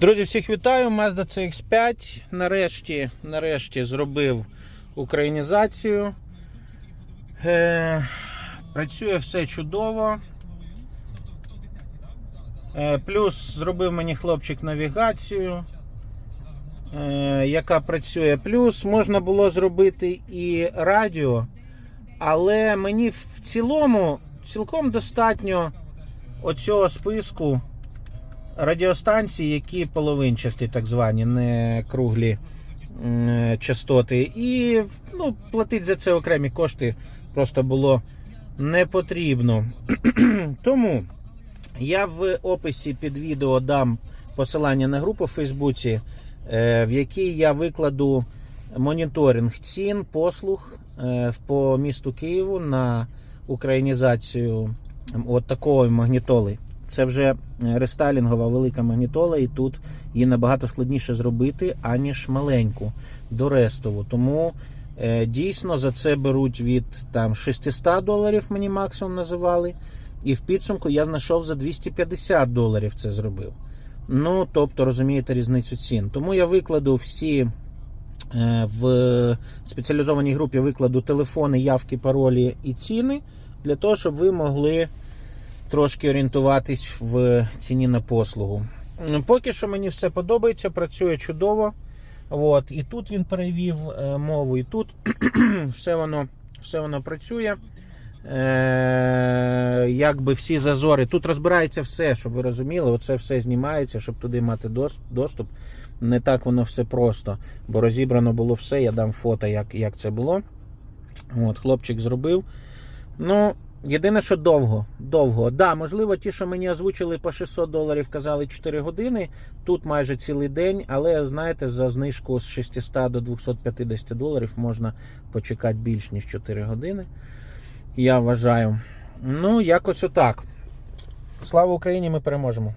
Друзі, всіх вітаю. Mazda CX5. Нарешті, нарешті зробив українізацію. Е, працює все чудово. Е, плюс зробив мені хлопчик навігацію, е, яка працює. Плюс можна було зробити і радіо, але мені в цілому цілком достатньо оцього списку радіостанції, які половинчасті, так звані, не круглі частоти. І ну, платити за це окремі кошти просто було не потрібно. Тому я в описі під відео дам посилання на групу в Фейсбуці, е, в якій я викладу моніторинг цін, послуг е, по місту Києву на українізацію от такої магнітоли. Це вже рестайлінгова велика магнітола, і тут її набагато складніше зробити, аніж маленьку дорестову. Тому е, дійсно за це беруть від там 600 доларів, мені максимум називали. І в підсумку я знайшов за 250 доларів це зробив. Ну, тобто, розумієте різницю цін. Тому я викладу всі е, в спеціалізованій групі викладу телефони, явки, паролі і ціни для того, щоб ви могли трошки орієнтуватись в ціні на послугу. Поки що мені все подобається, працює чудово. От. І тут він перевів е, мову, і тут все воно, все воно працює. Е, якби всі зазори. Тут розбирається все, щоб ви розуміли. Оце все знімається, щоб туди мати доступ. Не так воно все просто, бо розібрано було все. Я дам фото, як, як це було. От, хлопчик зробив. Ну, єдине, що довго. Довго. Да, можливо, ті, що мені озвучили по 600 доларів, казали 4 години. Тут майже цілий день, але знаєте, за знижку з 600 до 250 доларів можна почекати більш ніж 4 години. Я вважаю. Ну, якось отак. Слава Україні, ми переможемо.